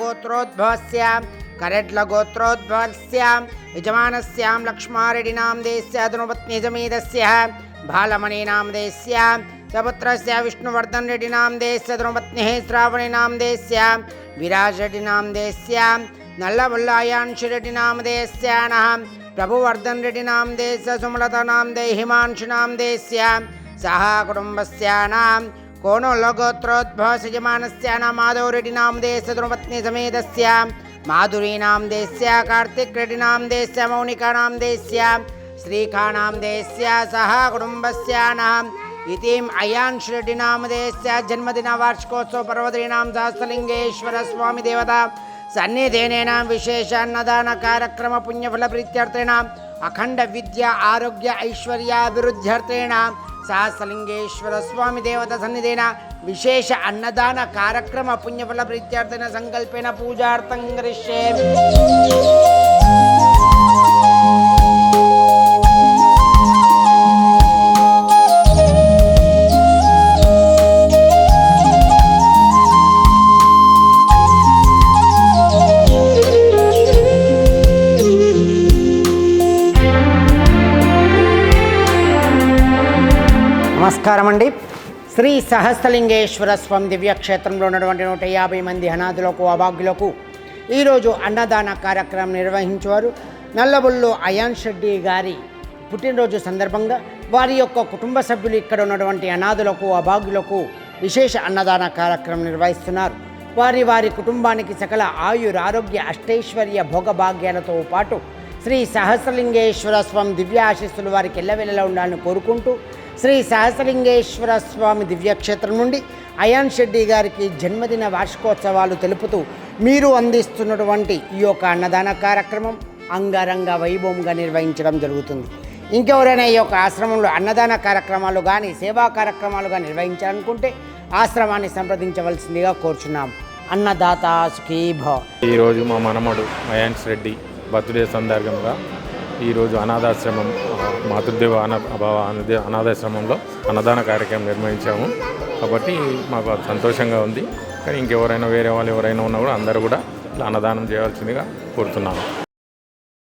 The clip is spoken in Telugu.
గోత్రోద్భవస్య కరెడ్ల గోత్రోద్భవస్య యజమానస్యాం లక్ష్మారెడ్డినాం దేశ్య ధనుపత్ని సమేతస్య బాలమణీనాం దేశ్య సపుత్రస్య విష్ణువర్ధన్ రెడ్డినాం దేశ్య ధనుపత్ని శ్రావణీనాం దేశ్య విరాజ్ రెడ్డినాం దేశ్య నల్లముల్లాయాన్షి రెడ్డినాం దేశ్యానః ప్రభువర్ధన్ రెడ్డినాం దేశ్య సుమలతనాం దే హిమాంశునాం దేశ్య कोणो लोगोत्रोद्भवसजमानस्यानां माधवरेडिनां देशद्रुमपत्नीसमेतस्यां माधुरीणां देश कार्तिकरेडिनां देश्या मौनिकानां देश्या श्रीखाणां देश सह कुटुम्बस्यानाम् इतिम् अयान्श्रेडिनां देश्या जन्मदिनवार्षिकोत्सव पर्वदीनां सहस्रलिङ्गेश्वरस्वामिदेवता सन्निधेनां अखंड विद्या आरोग्य, ऐश्वर्याभिवृद्ध्यर्थेण సహస్రలింగేశ్వర స్వామి దేవత సన్నిధేన విశేష అన్నదాన కార్యక్రమ పుణ్యఫల ప్రీత్యార్థన సంకల్పేన పూజార్థం కరిష్యే. నమస్కారం అండి శ్రీ సహస్రలింగేశ్వర స్వామి దివ్యక్షేత్రంలో ఉన్నటువంటి నూట యాభై మంది అనాథులకు అభాగ్యులకు ఈరోజు అన్నదాన కార్యక్రమం నిర్వహించేవారు నల్లబుల్లో అయాన్ షెడ్డి గారి పుట్టినరోజు సందర్భంగా వారి యొక్క కుటుంబ సభ్యులు ఇక్కడ ఉన్నటువంటి అనాథులకు అభాగ్యులకు విశేష అన్నదాన కార్యక్రమం నిర్వహిస్తున్నారు. వారి వారి కుటుంబానికి సకల ఆయురారోగ్య అష్టైశ్వర్య భోగభాగ్యాలతో పాటు శ్రీ సహస్రలింగేశ్వర స్వామి దివ్య ఆశీస్సులు వారికి ఎల్లవెల్లలా ఉండాలని కోరుకుంటూ శ్రీ సహస్రలింగేశ్వర స్వామి దివ్యక్షేత్రం నుండి అయాన్ షెడ్డి గారికి జన్మదిన వార్షికోత్సవాలు తెలుపుతూ మీరు అందిస్తున్నటువంటి ఈ యొక్క అన్నదాన కార్యక్రమం అంగరంగ వైభవంగా నిర్వహించడం జరుగుతుంది. ఇంకెవరైనా ఈ యొక్క ఆశ్రమంలో అన్నదాన కార్యక్రమాలు కానీ సేవా కార్యక్రమాలుగా నిర్వహించాలనుకుంటే ఆశ్రమాన్ని సంప్రదించవలసిందిగా కోరుచున్నాం. అన్నదాత సుఖీభ ఈరోజు మా మనమడు అయాన్స్ రెడ్డి బర్త్డే సందర్భంగా ఈరోజు అనాథాశ్రమం మాతృదేవ అన అభావ అనాథ అనాథాశ్రమంలో అన్నదాన కార్యక్రమం నిర్వహించాము. కాబట్టి మాకు సంతోషంగా ఉంది. కానీ ఇంకెవరైనా వేరే వాళ్ళు ఎవరైనా ఉన్నా కూడా అందరూ కూడా ఇట్లా అన్నదానం చేయాల్సిందిగా కోరుతున్నాము.